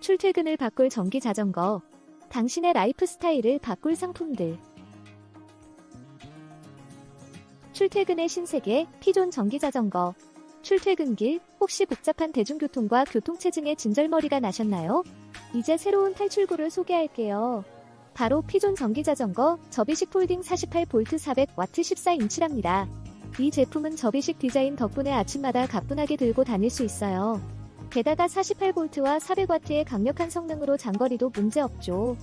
출퇴근을 바꿀 전기 자전거. 당신의 라이프 스타일을 바꿀 상품들. 출퇴근의 신세계 피존 전기 자전거. 출퇴근길 혹시 복잡한 대중교통과 교통체증에 진절머리가 나셨나요? 이제 새로운 탈출구를 소개할게요. 바로 피존 전기 자전거 접이식 폴딩 48V 400W 14인치랍니다. 이 제품은 접이식 디자인 덕분에 아침마다 가뿐하게 들고 다닐 수 있어요. 게다가 48V와 400W의 강력한 성능으로 장거리도 문제없죠.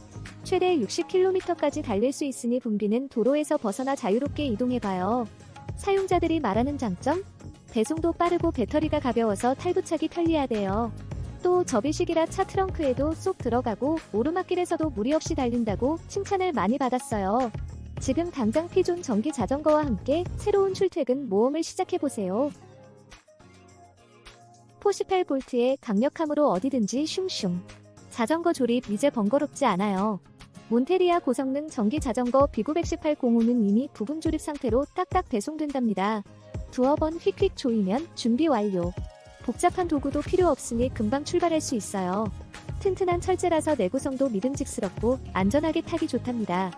최대 60km까지 달릴 수 있으니 붐비는 도로에서 벗어나 자유롭게 이동해봐요. 사용자들이 말하는 장점? 배송도 빠르고 배터리가 가벼워서 탈부착이 편리하대요. 또 접이식이라 차 트렁크에도 쏙 들어가고 오르막길에서도 무리 없이 달린다고 칭찬을 많이 받았어요. 지금 당장 피존 전기 자전거와 함께 새로운 출퇴근 모험을 시작해보세요. 48V의 강력함으로 어디든지 슝슝. 자전거 조립 이제 번거롭지 않아요. 몬테리아 고성능 전기 자전거 B91805는 이미 부분 조립 상태로 딱딱 배송된답니다. 두어 번 휙휙 조이면 준비 완료. 복잡한 도구도 필요 없으니 금방 출발할 수 있어요. 튼튼한 철제라서 내구성도 믿음직스럽고 안전하게 타기 좋답니다.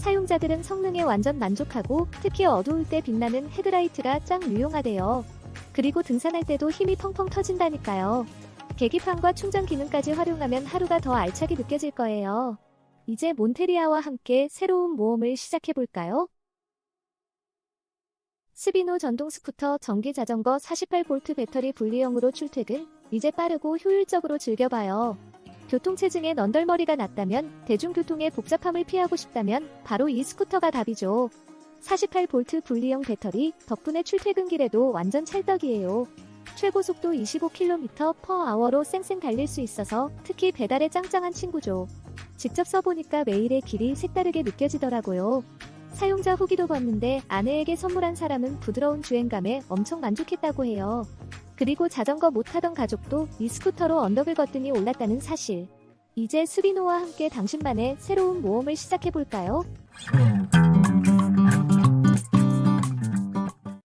사용자들은 성능에 완전 만족하고 특히 어두울 때 빛나는 헤드라이트가 짱 유용하대요. 그리고 등산할 때도 힘이 펑펑 터진다니까요. 계기판과 충전 기능까지 활용하면 하루가 더 알차게 느껴질 거예요. 이제 몬테리아와 함께 새로운 모험을 시작해볼까요? 스비노 전동 스쿠터 전기 자전거 48V 배터리 분리형으로 출퇴근, 이제 빠르고 효율적으로 즐겨봐요. 교통체증에 넌덜머리가 났다면, 대중교통의 복잡함을 피하고 싶다면, 바로 이 스쿠터가 답이죠. 48V 분리형 배터리, 덕분에 출퇴근길에도 완전 찰떡이에요. 최고 속도 25km/h로 쌩쌩 달릴 수 있어서 특히 배달에 짱짱한 친구죠. 직접 써보니까 매일의 길이 색다르게 느껴지더라고요. 사용자 후기도 봤는데 아내에게 선물한 사람은 부드러운 주행감에 엄청 만족했다고 해요. 그리고 자전거 못 타던 가족도 이 스쿠터로 언덕을 걷더니 올랐다는 사실. 이제 수비노와 함께 당신만의 새로운 모험을 시작해볼까요? 음.